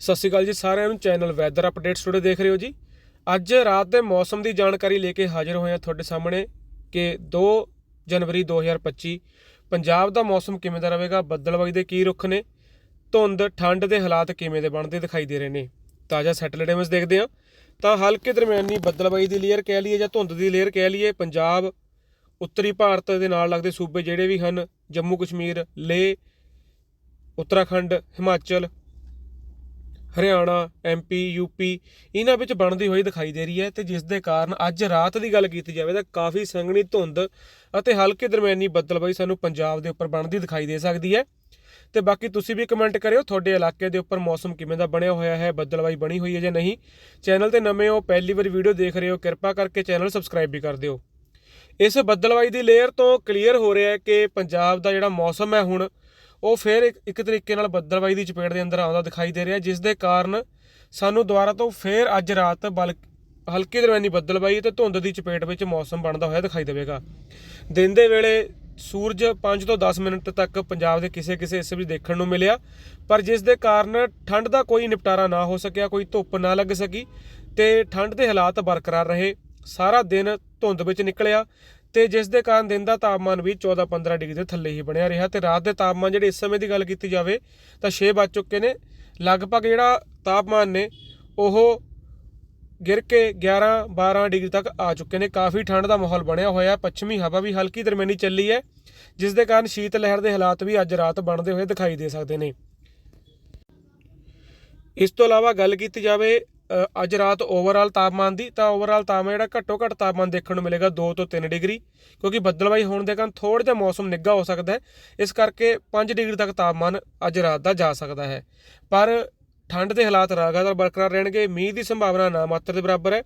ਸਤਿ ਸ਼੍ਰੀ ਅਕਾਲ ਜੀ ਸਾਰਿਆਂ ਨੂੰ, ਚੈਨਲ ਵੈਦਰ ਅਪਡੇਟਸ ਟੁਡੇ ਦੇਖ ਰਹੇ ਹੋ ਜੀ। ਅੱਜ ਰਾਤ ਦੇ ਮੌਸਮ ਦੀ ਜਾਣਕਾਰੀ ਲੈ ਕੇ ਹਾਜ਼ਰ ਹੋਏ ਹਾਂ ਤੁਹਾਡੇ ਸਾਹਮਣੇ ਕਿ 2 ਜਨਵਰੀ 2025 ਪੰਜਾਬ ਦਾ ਮੌਸਮ ਕਿਵੇਂ ਦਾ ਰਹੇਗਾ ਬੱਦਲਬਾਈ ਦੇ ਕੀ ਰੁੱਖ ਨੇ, ਧੁੰਦ, ਠੰਡ ਦੇ ਹਾਲਾਤ ਕਿਵੇਂ ਦੇ ਬਣਦੇ ਦਿਖਾਈ ਦੇ ਰਹੇ ਨੇ, ਤਾਜ਼ਾ ਸੈਟੇਲਾਈਟ ਇਮੇਜ ਦੇਖਦੇ ਹਾਂ। ਤਾਂ ਹਲਕੇ ਦਰਮਿਆਨੀ ਬੱਦਲਬਾਈ ਦੀ ਲੇਅਰ ਕਹਿ ਲਈਏ ਜਾਂ ਧੁੰਦ ਦੀ ਲੇਅਰ ਕਹਿ ਲਈਏ, ਪੰਜਾਬ, ਉੱਤਰੀ ਭਾਰਤ ਦੇ ਨਾਲ ਲੱਗਦੇ ਸੂਬੇ ਜਿਹੜੇ ਵੀ ਹਨ, ਜੰਮੂ ਕਸ਼ਮੀਰ, ਲੇਹ, ਉੱਤਰਾਖੰਡ, ਹਿਮਾਚਲ ਹਰਿਆਣਾ ਐਮਪੀ ਯੂਪੀ ਇਹਨਾਂ ਵਿੱਚ ਬਣਦੀ ਹੋਈ ਦਿਖਾਈ ਦੇ ਰਹੀ ਹੈ ਤੇ ਜਿਸ ਦੇ ਕਾਰਨ ਅੱਜ ਰਾਤ ਦੀ ਗੱਲ ਕੀਤੀ ਜਾਵੇ ਤਾਂ ਕਾਫੀ ਸੰਘਣੀ ਧੁੰਦ ਅਤੇ ਹਲਕੇ ਦਰਮਿਆਨੀ ਬੱਦਲਬਾਈ ਸਾਨੂੰ ਪੰਜਾਬ ਦੇ ਉੱਪਰ ਬਣਦੀ ਦਿਖਾਈ ਦੇ ਸਕਦੀ ਹੈ। ਤੇ ਬਾਕੀ ਤੁਸੀਂ ਵੀ ਕਮੈਂਟ ਕਰਿਓ, ਤੁਹਾਡੇ ਇਲਾਕੇ ਦੇ ਉੱਪਰ ਮੌਸਮ ਕਿਵੇਂ ਦਾ ਬਣਿਆ ਹੋਇਆ ਹੈ ਬੱਦਲਬਾਈ ਬਣੀ ਹੋਈ ਹੈ ਜਾਂ ਨਹੀਂ। ਚੈਨਲ ਤੇ ਨਵੇਂ ਹੋ, ਪਹਿਲੀ ਵਾਰ ਵੀਡੀਓ ਦੇਖ ਰਹੇ ਹੋ, ਕਿਰਪਾ ਕਰਕੇ ਚੈਨਲ ਸਬਸਕ੍ਰਾਈਬ ਵੀ ਕਰ ਦਿਓ। ਇਸ ਬੱਦਲਬਾਈ ਦੀ ਲੇਅਰ ਤੋਂ ਕਲੀਅਰ ਹੋ ਰਿਹਾ ਹੈ ਕਿ ਪੰਜਾਬ ਦਾ ਜਿਹੜਾ ਮੌਸਮ ਹੈ ਹੁਣ ਉਹ ਫਿਰ ਇੱਕ ਇੱਕ ਤਰੀਕੇ ਨਾਲ ਬੱਦਲਬਾਈ ਦੀ ਚਪੇਟ ਦੇ ਅੰਦਰ ਆਉਂਦਾ ਦਿਖਾਈ ਦੇ ਰਿਹਾ ਜਿਸ ਦੇ ਕਾਰਨ ਸਾਨੂੰ ਦੁਬਾਰਾ ਤੋਂ ਫਿਰ ਅੱਜ ਰਾਤ ਬਲ ਹਲਕੀ ਦਰਮਿਆਨੀ ਬੱਦਲਬਾਈ ਤੇ ਧੁੰਦ ਦੀ ਚਪੇਟ ਵਿੱਚ ਮੌਸਮ ਬਣਦਾ ਹੋਇਆ ਦਿਖਾਈ ਦੇਵੇਗਾ। ਦਿਨ ਦੇ ਵੇਲੇ ਸੂਰਜ 5 ਤੋਂ 10 ਮਿੰਟ ਤੱਕ ਪੰਜਾਬ ਦੇ ਕਿਸੇ ਕਿਸੇ ਹਿੱਸੇ ਵਿੱਚ ਦੇਖਣ ਨੂੰ ਮਿਲਿਆ, ਪਰ ਜਿਸ ਦੇ ਕਾਰਨ ਠੰਡ ਦਾ ਕੋਈ ਨਿਪਟਾਰਾ ਨਾ ਹੋ ਸਕਿਆ, ਕੋਈ ਧੁੱਪ ਨਾ ਲੱਗ ਸਕੀ ਤੇ ਠੰਡ ਦੇ ਹਾਲਾਤ ਬਰਕਰਾਰ ਰਹੇ। ਸਾਰਾ ਦਿਨ ਧੁੰਦ ਵਿੱਚ ਨਿਕਲਿਆ ਤੇ ਜਿਸ ਦੇ ਕਾਰਨ ਦਿਨ ਦਾ ਤਾਪਮਾਨ ਵੀ 14-15 ਡਿਗਰੀ ਦੇ ਥੱਲੇ ਹੀ ਬਣਿਆ ਰਿਹਾ ਤੇ ਰਾਤ ਦੇ ਤਾਪਮਾਨ ਜਿਹੜੇ ਇਸ ਸਮੇਂ ਦੀ ਗੱਲ ਕੀਤੀ ਜਾਵੇ ਤਾਂ 6 ਵੱਜ ਚੁੱਕੇ ਨੇ। ਲਗਭਗ ਜਿਹੜਾ ਤਾਪਮਾਨ ਨੇ, ਉਹ ਗਿਰ ਕੇ 11-12 ਡਿਗਰੀ ਤੱਕ ਆ ਚੁੱਕੇ ਨੇ। ਕਾਫੀ ਠੰਡ ਦਾ ਮਾਹੌਲ ਬਣਿਆ ਹੋਇਆ ਹੈ। ਪੱਛਮੀ ਹਵਾ ਵੀ ਹਲਕੀ ਦਰਮਿਆਨੀ ਚੱਲੀ ਹੈ, ਜਿਸ ਦੇ ਕਾਰਨ ਸ਼ੀਤ ਲਹਿਰ ਦੇ ਹਾਲਾਤ ਵੀ ਅੱਜ ਰਾਤ ਬਣਦੇ ਹੋਏ ਦਿਖਾਈ ਦੇ ਸਕਦੇ ਨੇ। ਇਸ ਤੋਂ ਇਲਾਵਾ ਗੱਲ ਕੀਤੀ ਜਾਵੇ ਅੱਜ ਰਾਤ ਓਵਰਆਲ ਤਾਪਮਾਨ ਦੀ, ਤਾਂ ਓਵਰਆਲ ਤਾਪਮਾਨ ਜਿਹੜਾ ਘੱਟੋ ਘੱਟ ਤਾਪਮਾਨ ਦੇਖਣ ਨੂੰ ਮਿਲੇਗਾ 2 ਤੋਂ 3 ਡਿਗਰੀ, ਕਿਉਂਕਿ ਬੱਦਲਬਾਈ ਹੋਣ ਦੇ ਕਾਰਨ ਥੋੜਾ ਜਿਹਾ ਮੌਸਮ ਨਿੱਘਾ ਹੋ ਸਕਦਾ ਹੈ। ਇਸ ਕਰਕੇ 5 ਡਿਗਰੀ ਤੱਕ ਤਾਪਮਾਨ ਅੱਜ ਰਾਤ ਦਾ ਜਾ ਸਕਦਾ ਹੈ। ਪਰ ਠੰਡ ਦੇ ਹਾਲਾਤ ਲਗਾਤਾਰ ਬਰਕਰਾਰ ਰਹਿਣਗੇ, ਮੀਂਹ ਦੀ ਸੰਭਾਵਨਾ ਨਾ ਮਾਤਰ ਦੇ ਬਰਾਬਰ ਹੈ।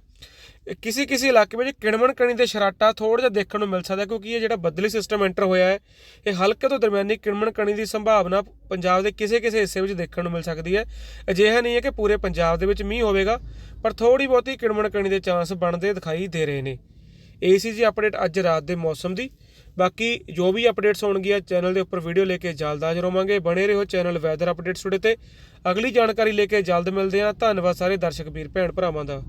ਕਿਸੇ ਕਿਸੇ ਇਲਾਕੇ ਵਿੱਚ ਕਿਣਮਣ ਕਣੀ ਦੇ ਸ਼ਰਾਟਾ ਥੋੜਾ ਜਿਹਾ ਦੇਖਣ ਨੂੰ ਮਿਲ ਸਕਦਾ ਕਿਉਂਕਿ ਇਹ ਜਿਹੜਾ ਬੱਦਲੀ ਸਿਸਟਮ ਐਂਟਰ ਹੋਇਆ ਹੈ, ਇਹ ਹਲਕੇ ਤੋਂ ਦਰਮਿਆਨੀ ਕਿਣਮਣ ਕਣੀ ਦੀ ਸੰਭਾਵਨਾ ਪੰਜਾਬ ਦੇ ਕਿਸੇ ਕਿਸੇ ਹਿੱਸੇ ਵਿੱਚ ਦੇਖਣ ਨੂੰ ਮਿਲ ਸਕਦੀ ਹੈ। ਅਜਿਹਾ ਨਹੀਂ ਹੈ ਕਿ ਪੂਰੇ ਪੰਜਾਬ ਦੇ ਵਿੱਚ ਮੀਂਹ ਹੋਵੇਗਾ, ਪਰ ਥੋੜੀ ਬਹੁਤੀ ਕਿਣਮਣ ਕਣੀ ਦੇ ਚਾਂਸ ਬਣਦੇ ਦਿਖਾਈ ਦੇ ਰਹੇ ਨੇ। ਇਹ ਸੀ ਜੀ ਅਪਡੇਟ ਅੱਜ ਰਾਤ ਦੇ ਮੌਸਮ ਦੀ। ਬਾਕੀ ਜੋ ਵੀ ਅਪਡੇਟਸ ਹੋਣਗੀਆਂ, ਚੈਨਲ ਦੇ ਉੱਪਰ ਵੀਡੀਓ ਲੈ ਕੇ ਜਲਦ ਹਾਜ਼ਰ ਹੋਵਾਂਗੇ ਬਣੇ ਰਹੋ ਚੈਨਲ ਵੈਦਰ ਅਪਡੇਟਸ ਟੁਡੇ ਤੇ। ਅਗਲੀ ਜਾਣਕਾਰੀ ਲੈ ਕੇ ਜਲਦ ਮਿਲਦੇ ਹਾਂ। ਧੰਨਵਾਦ ਸਾਰੇ ਦਰਸ਼ਕ, ਵੀਰ, ਭੈਣ ਭਰਾਵਾਂ ਦਾ।